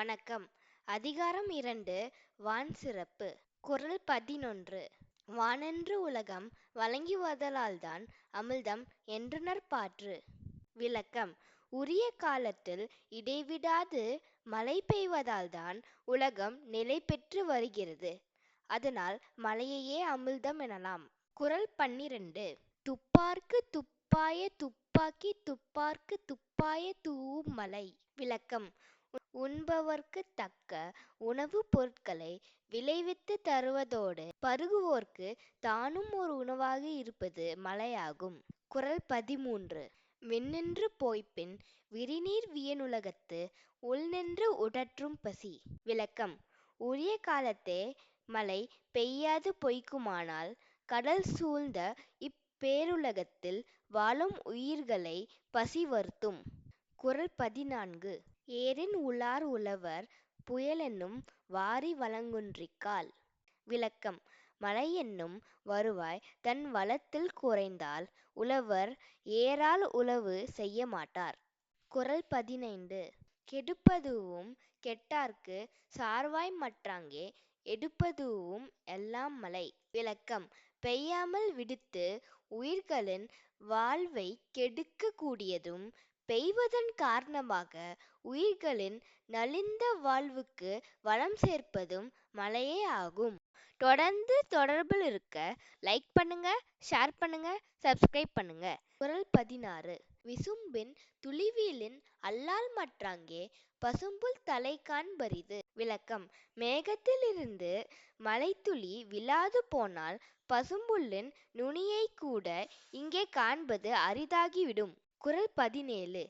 வணக்கம். அதிகாரம் இரண்டு வான் சிறப்பு. குரல் பதினொன்று வானென்று உலகம் வழங்கிவதலால்தான் அமிழ்தம் என்றனர் பாற்று. விளக்கம் உரிய காலத்தில் இடைவிடாது மழை பெய்வதால்தான் உலகம் நிலை பெற்று வருகிறது. அதனால் மழையையே அமிழ்தம் எனலாம். குரல் பன்னிரண்டு துப்பார்க்கு துப்பாய துப்பாக்கி துப்பார்க்கு துப்பாய தூவும் மலை. விளக்கம் உண்பவர்க்குத் தக்க உணவுப் பொருட்களை விளைவித்து தருவதோடு பருகுவோர்க்கு தானும் ஒரு உணவாக இருப்பது மழையாகும் குறள் பதிமூன்று. விண்ணின்று போய்ப்பின் விரிநீர் வியனுலகத்து உள்நின்று உடற்றும் பசி. விளக்கம். உரிய காலத்தே மழை பெய்யாது பொய்க்குமானால் கடல் சூழ்ந்த இப்பேருலகத்தில் வாழும் உயிர்களை பசி வருத்தும் குறள் பதினான்கு. ஏரின் உளார் உழவர் புயலென்னும் வாரி வழங்குன்றிக்கால். விளக்கம் மழையென்னும் வருவாய் தன் வளத்தில் குறைந்தால் உழவர் ஏரால் உழவு செய்ய மாட்டார். குறள் பதினைந்து கெடுப்பதூஉம் கெட்டார்க்கு சார்வாய் மற்றாங்கே எடுப்பதூஉம் எல்லாம் மழை. விளக்கம் பெய்யாமல் விடுத்து உயிர்களின் வாழ்வைக் கெடுக்கக் கூடியதும் பெய்வதன் காரணமாக உயிர்களின் நலிந்த வாழ்வுக்கு வளம் சேர்ப்பதும் மழையே ஆகும். தொடர்ந்து தொடர்பில் இருக்க லைக் பண்ணுங்க ஷேர் பண்ணுங்க சப்ஸ்கிரைப் பண்ணுங்க. குரல் பதினாறு. விசும்பின் துளிவீலின் அல்லால் மற்றாங்கே பசும்புல் தலை காண்பரிது. விளக்கம். மேகத்திலிருந்து மலைத்துளி விழாது போனால் பசும்புல்லின் நுனியை கூட இங்கே காண்பது அரிதாகிவிடும். குரல் பதினேழு.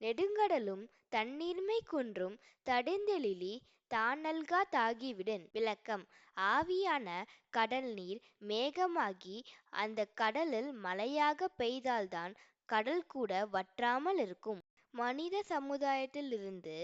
நெடுங்கடலும் தண்ணீர்மை குன்றும் தடிந்தெழிலி தானல்கா தாகிவிடன். விளக்கம். ஆவியான கடல் நீர் மேகமாகி அந்த கடலில் மழையாக பெய்தால்தான் கடல் கூட வற்றாமல் இருக்கும். மனித சமுதாயத்திலிருந்து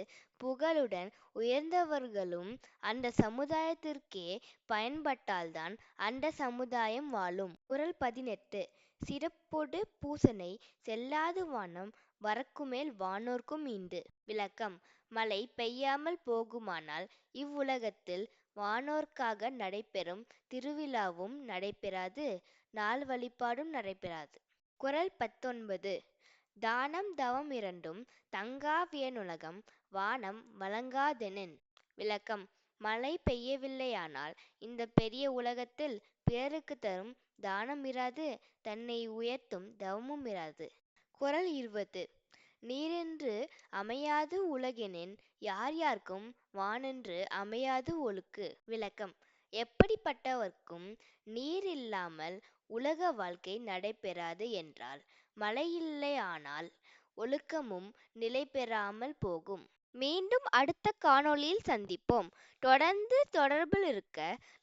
புகழுடன் உயர்ந்தவர்களும் அந்த சமுதாயத்திற்கே பயன்பட்டால்தான் அந்த சமுதாயம் வாழும். குறள் பதினெட்டு. சிறப்பொடு பூசனை செல்லாது வானம் வரக்குமேல் வானோர்க்கும் ஈண்டு. விளக்கம். மழை பெய்யாமல் போகுமானால் இவ்வுலகத்தில் வானோர்க்காக நடைபெறும் திருவிழாவும் நடைபெறாது நாள் வழிபாடும் நடைபெறாது. குறள் பத்தொன்பது. தானம் தவம் இரண்டும் தங்கா வியனுலகம் வானம் வழங்காதெனின் விளக்கம் மழை பெய்யவில்லையானால் இந்த பெரிய உலகத்தில் பிறருக்கு தரும் தானம் இராது தன்னை உயர்த்தும் தவமும் இராது. குரல் இருபது நீரென்று அமையாது உலகெனின் யார் யார்க்கும் வானென்று அமையாது ஒழுக்கு. விளக்கம் எப்படிப்பட்டவர்க்கும் நீர் இல்லாமல் உலக வாழ்க்கை நடைபெறாது என்றால் மழையில்லையானால் ஒழுக்கமும் நிலைபெறாமல் போகும். மீண்டும் அடுத்த காணொளியில் சந்திப்போம். தொடர்ந்து தொடர்பில் இருக்க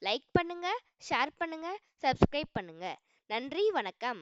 லைக் பண்ணுங்க ஷேர் பண்ணுங்க சப்ஸ்கிரைப் பண்ணுங்க. நன்றி வணக்கம்.